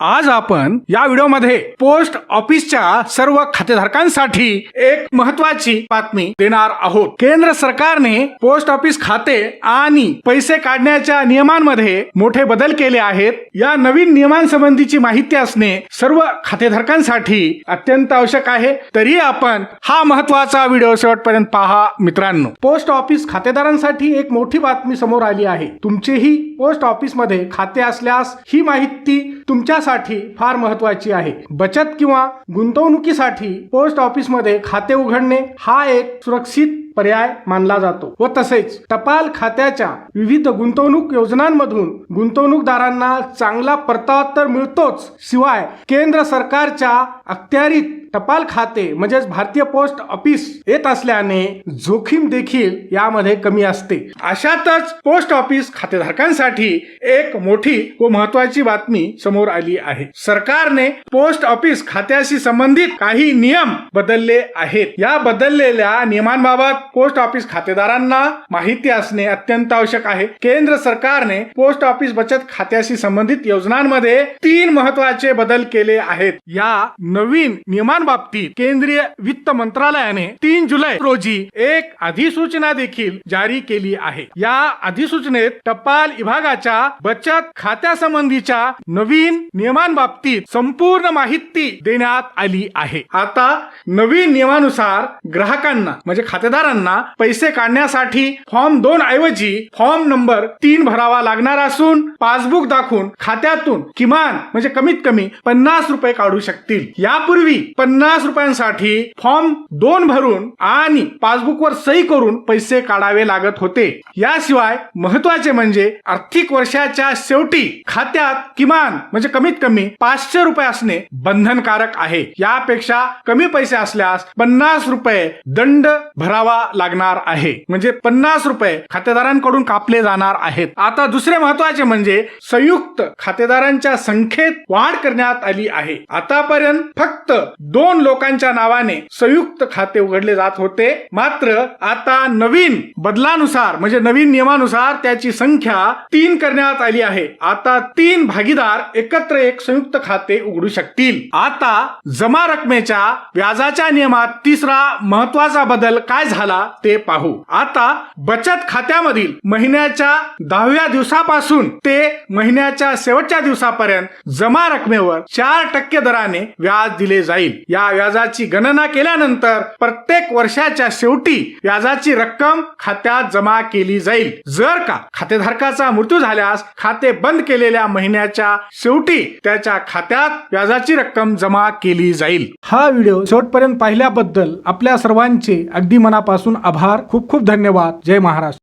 आज आपण या व्हिडिओमध्ये पोस्ट ऑफिसच्या सर्व खातेधारकांसाठी एक महत्वाची बातमी देणार आहोत. केंद्र सरकारने पोस्ट ऑफिस खाते आणि पैसे काढण्याच्या नियमांमध्ये मोठे बदल केले आहेत. या नवीन नियमांसंबंधीची माहिती असणे सर्व खातेधारकांसाठी अत्यंत आवश्यक आहे. तरी आपण हा महत्त्वाचा व्हिडिओ शेवटपर्यंत पहा मित्रांनो. पोस्ट ऑफिस खातेदारांसाठी एक मोठी बातमी समोर आली आहे. तुमचेही पोस्ट ऑफिसमध्ये खाते असल्यास ही माहिती तुमच्या तुमच्यासाठी फार महत्वाची आहे. बचत किंवा गुंतवणुकीसाठी पोस्ट ऑफिसमध्ये खाते उघडणे हा एक सुरक्षित पर्याय मानला जातो व तसेच टपाल खात्याच्या विविध गुंतवणूक योजनांमधून गुंतवणूकदारांना चांगला परतावा तर मिळतोच. शिवाय केंद्र सरकारच्या अखत्यारीत टपाल खाते म्हणजेच भारतीय पोस्ट ऑफिस येत असल्याने जोखीम देखील यामध्ये कमी असते. अशातच पोस्ट ऑफिस खातेधारकांसाठी एक मोठी व महत्वाची बातमी समोर आली आहे. सरकारने पोस्ट ऑफिस खात्याशी संबंधित काही नियम बदलले आहेत. या बदललेल्या नियमांबाबत पोस्ट ऑफिस खातेदारांना माहिती असणे अत्यंत आवश्यक आहे. केंद्र सरकारने पोस्ट ऑफिस बचत खात्याशी संबंधित योजनांमध्ये तीन महत्त्वाचे बदल केले आहेत. या नवीन नियमांबाबतीत केंद्रीय वित्त मंत्रालयाने तीन जुलै रोजी एक अधिसूचना देखील जारी केली आहे. या अधिसूचनेत टपाल विभागाच्या बचत खात्यासंबंधीच्या नवीन नियमांबाबतीत संपूर्ण माहिती देण्यात आली आहे. आता नवीन नियमानुसार ग्राहकांना म्हणजे खातेदारांना पैसे काढण्यासाठी फॉर्म दोन ऐवजी फॉर्म नंबर तीन भरावा लागणार असून पासबुक दाखवून खात्यातून किमान म्हणजे कमीत कमी पन्नास रुपये काढू शकतील. यापूर्वी पन्नास रुपयांसाठी फॉर्म दोन भरून आणि पासबुकवर सही करून पैसे काढावे लागत होते. याशिवाय महत्त्वाचे म्हणजे आर्थिक वर्षाच्या शेवटी खात्यात किमान म्हणजे कमीत कमी पाचशे रुपये असणे बंधनकारक आहे. यापेक्षा कमी पैसे असल्यास पन्नास रुपये दंड भरावा लागणार आहे. म्हणजे पन्नास रुपये खातेदारांकडून कापले जाणार आहेत. आता दुसरे महत्त्वाचे म्हणजे संयुक्त खातेदारांच्या संख्येत वाढ करण्यात आली आहे. आतापर्यंत फक्त दोन लोकांच्या नावाने संयुक्त खाते उघडले जात होते. मात्र आता नवीन बदलानुसार म्हणजे नवीन नियमानुसार त्याची संख्या तीन करण्यात आली आहे. आता तीन भागीदार एकत्र एक संयुक्त खाते उघडू शकतील. आता जमा रकमेच्या व्याजाच्या नियमात तिसरा महत्त्वाचा बदल काय झाला ते पाहू. आता बचत खात्यामधील महिन्याच्या दहाव्या दिवसापासून ते महिन्याच्या शेवटच्या दिवसापर्यंत जमा रकमेवर चार टक्के दराने व्याज व्याज दिले जाईल. या व्याजाची गणना केल्यानंतर प्रत्येक वर्षाच्या शेवटी व्याजाची रक्कम खात्यात जमा केली जाईल. जर का खातेधारकाचा मृत्यू झाल्यास खाते बंद केलेल्या महिन्याच्या शेवटी त्याच्या खात्यात व्याजाची रक्कम जमा केली जाईल. हा व्हिडिओ शेवटपर्यंत पाहिल्याबद्दल आपल्या सर्वांचे अगदी मनापासून आभार. खूप खूप धन्यवाद. जय महाराष्ट्र.